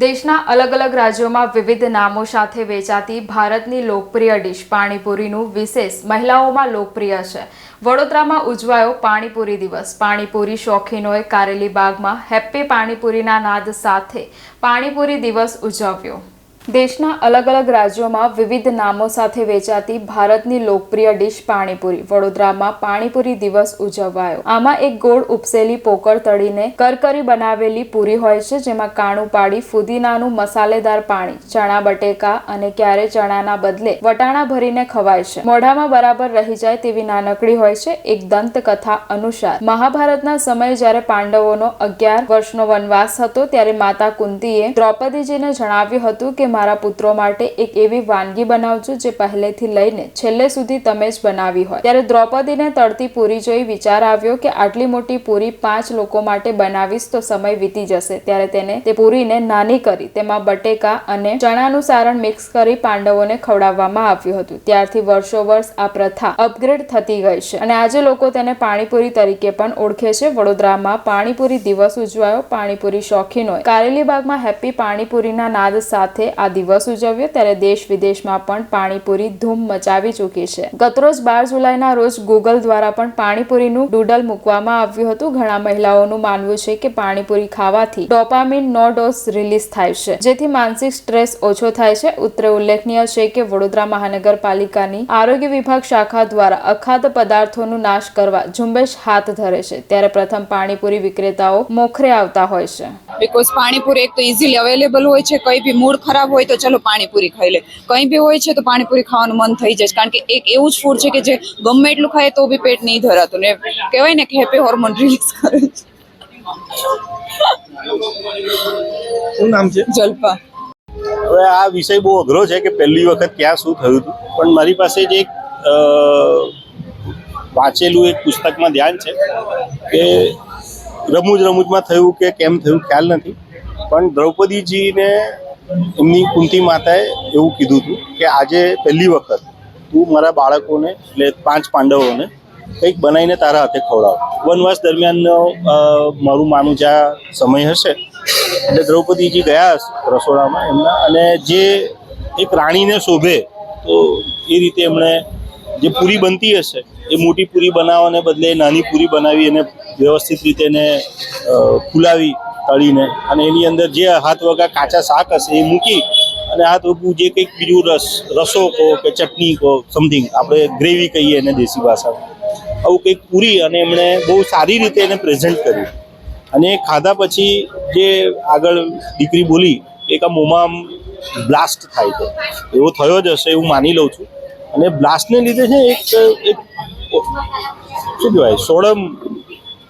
દેશના અલગ અલગ રાજ્યોમાં વિવિધ નામો સાથે વેચાતી ભારતની લોકપ્રિય ડીશ પાણીપુરીનું વિશેષ મહિલાઓમાં લોકપ્રિય છે. વડોદરામાં ઉજવાયો પાણીપુરી દિવસ. પાણીપુરી શોખીનોએ કારેલી બાગમાં હેપ્પી પાણીપુરીના નાદ સાથે પાણીપુરી દિવસ ઉજવ્યો. દેશના અલગ અલગ રાજ્યોમાં વિવિધ નામો સાથે વેચાતી ભારતની લોકપ્રિય ડીશ પાણીપુરી. વડોદરામાં પાણીપુરી દિવસ ઉજવાયો. આમાં એક ગોળ ઉપસેલી પોકળ તળીને કરકરી બનાવેલી પૂરી હોય છે, જેમાં કાણું પાડી ફુદીનાનું મસાલેદાર પાણી, ચણા બટેકા અને ક્યારે ચણાના બદલે વટાણા ભરીને ખવાય છે. મોઢામાં બરાબર રહી જાય તેવી નાનકડી હોય છે, એક દંતકથા અનુસાર. મહાભારતના સમયે જ્યારે પાંડવોનો અગિયાર વર્ષનો વનવાસ હતો, ત્યારે માતા કુંતીએ દ્રૌપદીજીને જણાવ્યું હતું કે મારા પુત્રો માટે એક એવી વાનગી બનાવજો જે પહેલેથી લઈને છેલ્લે સુધી તમે જ બનાવી હોય. ત્યારે દ્રૌપદીને તળતી પૂરી જોઈ વિચાર આવ્યો કે આટલી મોટી પૂરી પાંચ લોકો માટે બનાવીશ તો સમય વીતી જશે. ત્યારે તેને તે પૂરીને નાની કરી, તેમાં બટેકા અને ચણાનું સારણ મિક્સ કરી પાંડવોને ખવડાવવામાં આવ્યું હતું. ત્યારથી વર્ષો વર્ષ આ પ્રથા અપગ્રેડ થતી ગઈ છે અને આજે લોકો તેને પાણીપુરી તરીકે પણ ઓળખે છે. વડોદરામાં પાણીપુરી દિવસ ઉજવાયો, પાણીપુરી શોખીનોએ કારેલીબાગમાં હેપ્પી પાણીપુરીના નાદ સાથે આ દિવસ ઉજવ્યો ત્યારે દેશ વિદેશમાં પણ પાણીપુરી ધૂમ મચાવી ચૂકી છે. ગતરોજ બાર જુલાઈના રોજ ગૂગલ દ્વારા પણ પાણીપુરીનું ડૂડલ મૂકવામાં આવ્યું હતું. ઘણા મહિલાઓનું માનવું છે કે પાણીપુરી ખાવાથી ડોપામિન નો ડોઝ રિલીઝ થાય છે, જેથી માનસિક સ્ટ્રેસ ઓછો થાય છે. ઉત્તરે ઉલ્લેખનીય છે કે વડોદરા મહાનગરપાલિકાની આરોગ્ય વિભાગ શાખા દ્વારા અખાદ્ય પદાર્થોનું નાશ કરવા ઝુંબેશ હાથ ધરે છે, ત્યારે પ્રથમ પાણીપુરી વિક્રેતાઓ મોખરે આવતા હોય છે. બીકોઝ પાણીપુરી એક તો ઇઝીલી અવેલેબલ હોય છે કંઈ બી મૂડ ખરાબ હોય તો ચલો પાણીપુરી ખાઈ લે. કંઈ બી હોય છે તો પાણીપુરી ખાવાનું મન થઈ જાય છે. કારણ કે એક એવું જ ફૂડ છે કે જે ગમે એટલું ખાય તો બી પેટ નહીં ધરાતું. ને કહેવાય ને કે હેપી હોર્મોન રિલીઝ કરે છે. શું નામ છે? જલપા. હવે આ વિષય બહુ અઘરો છે કે પહેલી વખત ક્યાં શું થયું હતું. પણ મારી પાસે જ એક વાંચેલું એક પુસ્તકમાં ધ્યાન છે કે રમૂજ રમૂજમાં થયું કે કેમ થયું ખ્યાલ નથી. પણ દ્રૌપદીજીને એમની કુંતી માતાએ એવું કીધું હતું કે આજે પહેલી વખત તું મારા બાળકોને એટલે પાંચ પાંડવોને કંઈક બનાવીને તારા હાથે ખવડાવ. વનવાસ દરમિયાનનો મારું માનું જ્યાં સમય હશે, એટલે દ્રૌપદીજી ગયા રસોડામાં એમના અને જે એક રાણીને શોભે, તો એ રીતે એમણે જે પૂરી બનતી હશે, એ મોટી પૂરી બનાવવાને બદલે નાની પૂરી બનાવી અને વ્યવસ્થિત રીતે એને ફૂલાવી તળીને અને એની અંદર જે હાથ વગા કાચા શાક હશે એ મૂકી અને હાથ વગું જે કંઈક બીજું રસ, રસો કહો કે ચટણી કહો સમથિંગ આપણે ગ્રેવી કહીએ એને દેશી ભાષામાં. આવું કંઈક પૂરી અને એમણે બહુ સારી રીતે એને પ્રેઝન્ટ કર્યું. અને એ ખાધા પછી જે આગળ દીકરી બોલી, એક આ મોંમાં આમ બ્લાસ્ટ થાય છે. એવો થયો જ હશે એવું માની લઉં છું. અને બ્લાસ્ટને લીધે છે એક એક, શું કહેવાય, સોડમ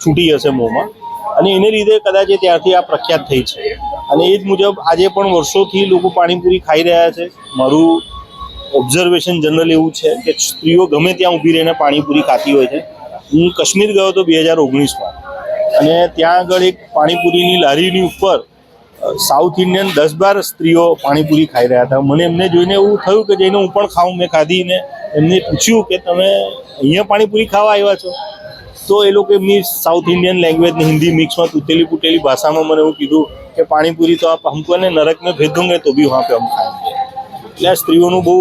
છૂટી હશે મોંમાં. અને એને લીધે કદાચ એ ત્યારથી આ પ્રખ્યાત થઈ છે. અને એ જ મુજબ આજે પણ વર્ષોથી લોકો પાણીપુરી ખાઈ રહ્યા છે. મારું ઓબ્ઝર્વેશન જનરલ એવું છે કે સ્ત્રીઓ ગમે ત્યાં ઊભી રહીને પાણીપુરી ખાતી હોય છે. હું કાશ્મીર ગયો હતો બે હજાર ઓગણીસમાં. અને ત્યાં આગળ એક પાણીપુરીની લારીની ઉપર સાઉથ ઇન્ડિયન દસ બાર સ્ત્રીઓ પાણીપુરી ખાઈ રહ્યા હતા. મને એમને જોઈને એવું થયું કે જઈને હું પણ ખાઉં, મેં ખાધી ને એમને પૂછ્યું કે તમે અહીંયા પાણીપુરી ખાવા આવ્યા છો? તો એ લોકો એમની સાઉથ ઇન્ડિયન લેંગ્વેજ હિન્દી મિક્સમાં તૂટેલી ફૂટેલી ભાષામાં મને એવું કીધું કે પાણીપુરી તો આપ હમકો ને નરક મેં ભેજ દોંગે તો બી વહાં પે હમ ખાએંગે એટલે આ સ્ત્રીઓનું બહુ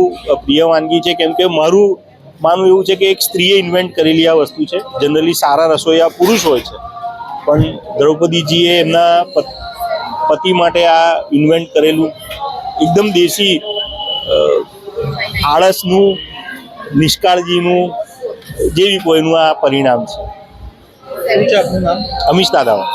પ્રિય વાનગી છે કેમ કે મારું માનવું એવું છે કે એક સ્ત્રીએ ઇન્વેન્ટ કરેલી આ વસ્તુ છે. જનરલી સારા રસોઈયા પુરુષ હોય છે. પણ દ્રૌપદીજીએ એમના પતિ માટે આ ઇન્વેન્ટ કરેલું એકદમ દેશી આળસનું, નિષ્કાળજીનું જેવી કોઈનું આ પરિણામ છે. અમિશ દાદાવા